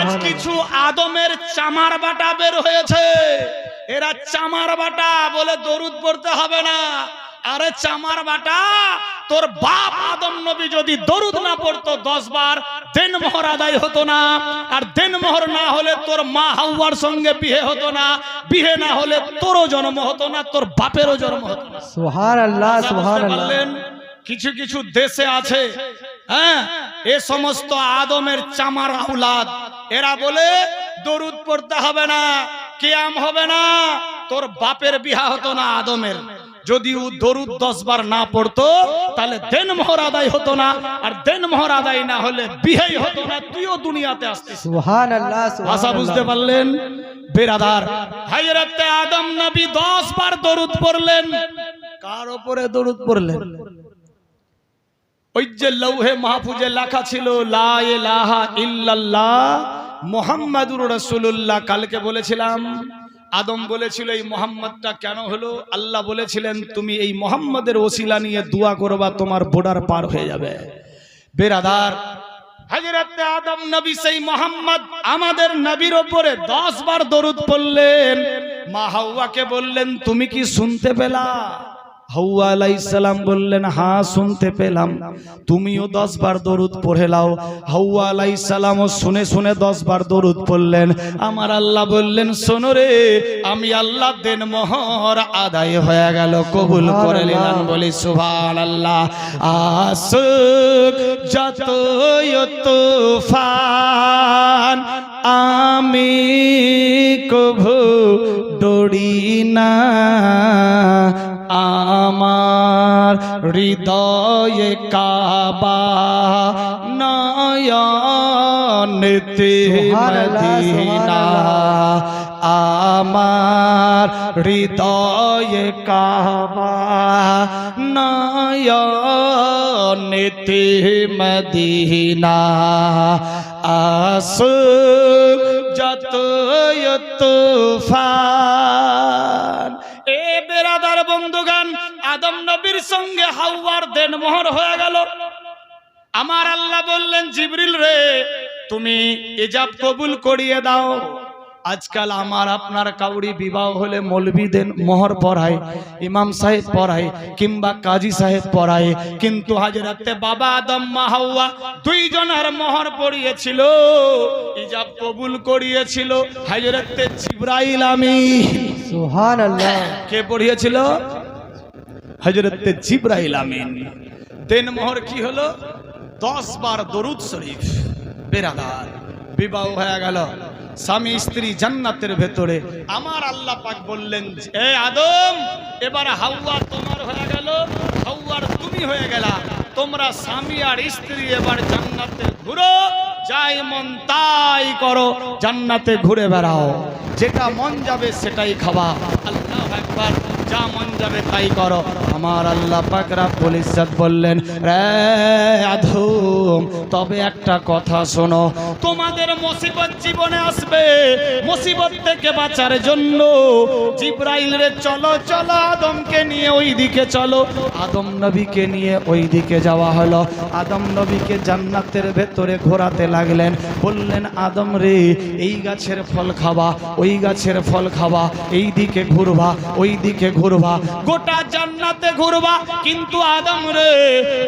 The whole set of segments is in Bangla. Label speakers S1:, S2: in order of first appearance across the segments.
S1: আজ কিছু আদমের চামার বাটা বের হয়েছে। এরা চামার বাটা বলে দরুদ পড়তে হবে না। আরে চামার বাটা তোর বাপ আদম নবী যদি দরুদ না পড়তো দশ বার দেন মোহর আদায় হতো না। আর দেন মোহর না হলে তোর মা হাওয়ার সঙ্গে বিয়ে হতো না। বিয়ে না হলে তোরও জন্ম হতো না তোর বাপেরও জন্ম হতো না। কথা বুঝতে
S2: সুবহানাল্লাহ।
S1: কিছু কিছু দেশে আছে হ্যাঁ? এ সমস্ত আদমের চামার আউলাদ। এরা বলে দরুদ পড়তে হবে না কিয়াম হবে না তোর বাপের বিহা হতো না আদমের। যদি ও দরুদ দশ বার না পড়তো তাহলে দেন মোহর আদায় হতো না আর দেন মোহর আদায় না হলে বিহেই হতো না তুইও দুনিয়াতে আসতিস। ভাষা বুঝতে পারলেন? বেরাদার। হাজরতে আদম নবী দশ বার দরুদ পড়লেন। কার উপরে দরুদ পড়লেন? ওই যে লৌহে মাহফুজে লেখা ছিল, লা ইলাহা ইল্লাল্লাহ মুহাম্মাদুর রাসূলুল্লাহ। কালকে বলেছিলাম, আদম বলেছিল, এই মোহাম্মদটা কেন হলো? আল্লাহ বলেছিলেন, তুমি এই মোহাম্মদের ওসিলা নিয়ে দোয়া করবা, তোমার বর্ডার পার হয়ে যাবে। বেরাদার হজরত আদম নবী সেই মোহাম্মদ আমাদের নবীর ওপরে দশ বার দরুদ পড়লেন। মা হাওয়াকে বললেন, তুমি কি শুনতে পেলা? হাওয়া আলাইসালাম বললেন হ্যাঁ শুনতে পেলাম। তুমিও দশ বার দরুদ পড়ে লাও। হাওয়া আলাইসালামও শুনে শুনে দশ বার দরুদ পড়লেন। আমার আল্লাহ বললেন, শোনো রে, আমি আল্লাহ দেন মোহর আদায় হয়ে গেল, কবুল করে নিলাম বলি সুভান আল্লাহ আসুক যতই তুফান আমি কভু ডরি না। আমার হৃদয়ে কাবা নয়নতে মদিনা। আমার হৃদয়ে কাবা নয়নেতে মদিনা আসু যত তুফান এ বেরাদার বন্ধুগান আদম নবীর সঙ্গে হাওয়ার দেন মোহর হয়ে গেল আমার আল্লাহ বললেন জিবরিল রে তুমি ইজাব কবুল করিয়ে দাও আজকাল আমার আপনার কাউরি বিবাহ হলে মৌলবি দেন মোহর পড়ায় ইমাম সাহেব পড়ায় কিংবা কাজী সাহেব পড়ায় কিন্তু হাজরাতে বাবা আদম মা হাওয়া দুইজনের মোহর পড়িয়েছিল ইজাব কবুল করিয়েছিল। হাজরাতে জিব্রাইল আমিন।
S2: সুবহানাল্লাহ।
S1: কে পড়িয়েছিল হজরতে জিব্রাইল আমিন। দেন মোহর কি হলো? দশ বার দরুদ শরীফ। বেরাদার। বিবাহ হয়ে গেল। স্বামী স্ত্রী জান্নাতের ভেতরে। আমার আল্লাহ পাক বললেন এ আদম, এবার হাওয়া তোমার হয়ে গেল, হাওয়ার তুমি হয়ে গেলা। তোমরা স্বামী আর স্ত্রী এবার জান্নাতে ঘুরো, যাই মন তাই করো, জান্নাতে ঘুরে বেড়াও। যেটা মন যাবে সেটাই খাওয়া আল্লাহ একবার যা মন যাবে তাই করো। আমার আল্লাহ পাক রাব্বুল ইজ্জত বললেন, রে আধম তবে একটা কথা শোনো। তোমাদের মুসিবত জীবনে আসবে। মুসিবত থেকে বাঁচার জন্য জিব্রাইল রে চলো চলো আদমকে নিয়ে ওই দিকে চলো। আদম নবীকে নিয়ে ওই দিকে যাওয়া হলো। আদম নবীকে জান্নাতের ভেতরে ঘোরাতে লাগলেন। বললেন, আদম রে, এই গাছের ফল খাবা, ওই গাছের ফল খাবা এই দিকে ঘুরবা ওই দিকে ঘুরবা, গোটা জান্নাতে ঘুরবা। কিন্তু আদম রে,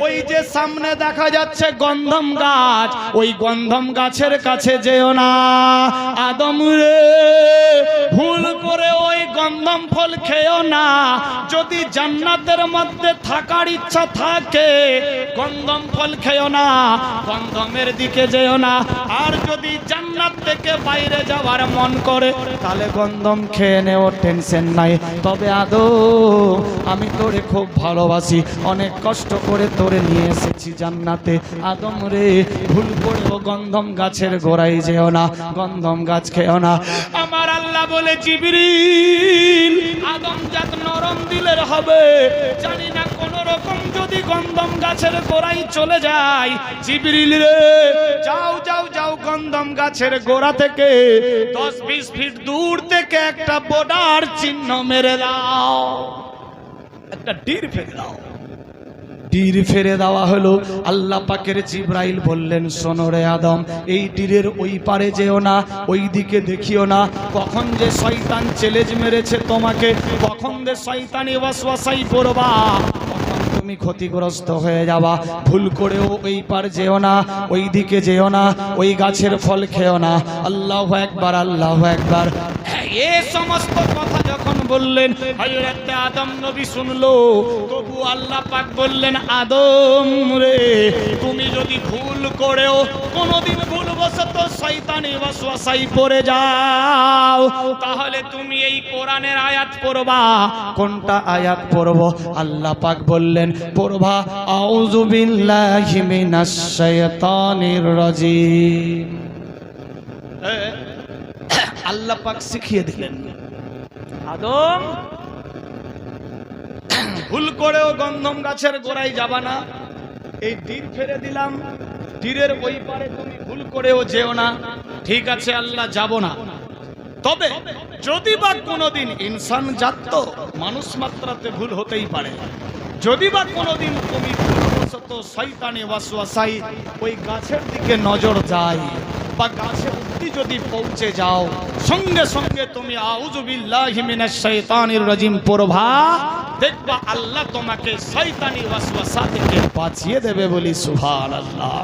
S1: ওই যে সামনে দেখা যাচ্ছে গন্ধম গাছ, ওই গন্ধম গাছের কাছে যেও না। আদম রে ফল খেও না। যদি জান্নাতের মধ্যে থাকার ইচ্ছা থাকে গন্ধম ফল খেও না গন্ধমের দিকে যেও না। আর যদি জান্নাত থেকে বাইরে যাওয়ার মন করে, তাহলে গন্ধম খেয়ে নেও, টেনশন নাই। তবে আদৌ আমি তোরে খুব ভালোবাসি, অনেক কষ্ট করে তোরে নিয়ে এসেছি জান্নাতে। আদম রে, ভুল করেও গন্ধম গাছের গোড়ায় যেও না গন্ধম গাছ খেও না। আমার আল্লাহ বলে, জিবরিল আদম জাত নরম দিলের হবে। জানি না কোন রকম যদি গন্ধম গাছের গোড়াই চলে যায়। জিবরিল রে, যাও যাও যাও গন্ধম গাছের গোড়া থেকে। দশ বিশ ফিট দূর থেকে একটা বোর্ডার চিহ্ন মেরে দাও। একটা ডির ফেলে দাও। তীর ফেরে দেওয়া হলো। আল্লাহ পাকের জিব্রাইল বললেন, শোনো রে আদম, এই তীরের ওই পারে যেও না, ওই দিকে দেখিও না। কখন যে শয়তান চ্যালেঞ্জ মেরেছে তোমাকে, কখন যে শয়তানি ওয়াসওয়াসাই পড়বা তুমি ক্ষতিগ্রস্ত হয়ে যাবা। ভুল করেও ওই পার যেও না, ওই দিকে যেও না, ওই গাছের ফল খেও না। আল্লাহ একবার আল্লাহ একবার। এ সমস্ত কথা যখন বললেন, হযরত আদম নবী শুনলো, তবু আল্লাহ পাক বললেন, আদম রে, তুমি যদি ভুল করেও কোনোদিন ভুলবশত শয়তানি ওয়াসওয়াসাই পড়ে যাও, তাহলে তুমি এই কোরআনের আয়াত পড়বা। কোনটা আয়াত পড়ব? আল্লাহ পাক বললেন, পড়বা, আউযু বিল্লাহি মিনাশ শাইতানির রাজিম। আল্লাহ পাক শিখিয়ে দিলেন। আদম? ভুল করেও গন্ধম গাছের গোড়ায় যাবা না। এই তীর ফেলে দিলাম। তীরের ওই পারে তুমি ভুল করেও যেও না। ঠিক আছে আল্লাহ যাব না। তবে যদি বা কোনোদিন ইনসান জাত মানুষ মাত্রাতে ভুল হতেই পারে। যদি বা কোনোদিন তুমি ভুলবশত শয়তানে ওয়াসওয়াসাই ওই গাছের দিকে নজর যায়। বা গাছে অব্দি যদি পৌঁছে যাও, সঙ্গে সঙ্গে তুমি রাজিম পড়বা। দেখবা আল্লাহ তোমাকে শয়তানি ওয়াসওয়াসা থেকে বাঁচিয়ে দেবে বলি
S2: সুবহানাল্লাহ।